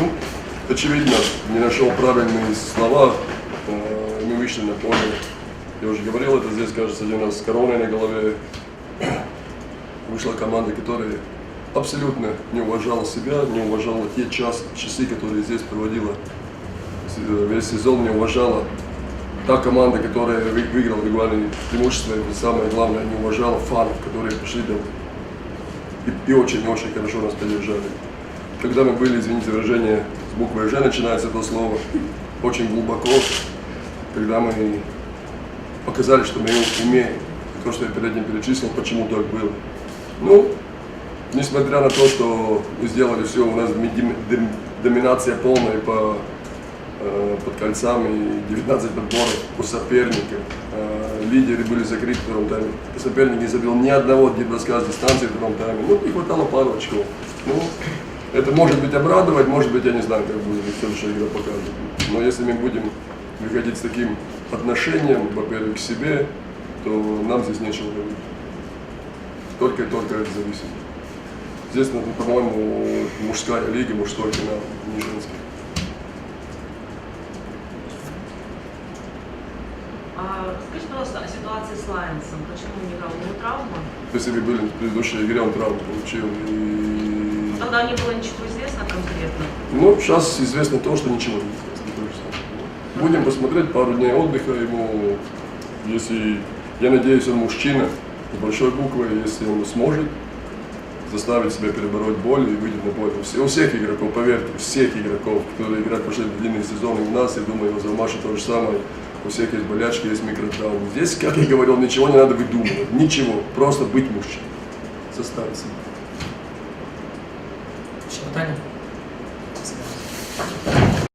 Ну, очевидно, не нашел правильные слова. Э, Мы вышли на поле. Я уже говорил это здесь, кажется, один раз с короной на голове. Вышла команда, которая абсолютно не уважала себя, не уважала те час, часы, которые здесь проводила с- весь сезон, не уважала та команда, которая вы- выиграла регулярные преимущества, и самое главное, не уважала фанов, которые пришли и, и очень-очень хорошо нас поддержали. Когда мы были, извините выражение, с буквой «Ж» начинается это слово, очень глубоко, когда мы показали, что мы умеем. То, что я перед этим перечислил, почему так было. Ну, несмотря на то, что мы сделали все, у нас доминация полная по э, под кольцами, 19 подборов по соперникам. Э, Лидеры были закрыты в втором тайме. Соперник не забил ни одного броска с дистанции в втором тайме. Ну, не хватало пару очков. Ну, это может быть обрадовать, может быть, я не знаю, как будет следующая игра покажет. Но если мы будем выходить с таким отношением, во-первых, к себе, то нам здесь нечего говорить. Только и только это зависит. Здесь, ну, по-моему, мужская лига, мужской финал, не женский. А, скажите, пожалуйста, о ситуации с Лайнсом. Почему не играл? У него травма? Если вы были в предыдущей игре, он травму получил. И... Тогда не было ничего известно конкретно. Ну, сейчас известно то, что ничего не известно. Будем посмотреть пару дней отдыха ему. Если, я надеюсь, он мужчина с большой буквы, если он сможет заставить себя перебороть боль и выйти на поле. У все- У всех игроков, поверьте, у всех игроков, которые играют последние длинные сезоны у нас, я думаю, у Залмаша то же самое. У всех есть болячки, есть микротравмы. Здесь, как я говорил, ничего не надо выдумывать. Ничего. Просто быть мужчиной. Составить себя. Ще питання?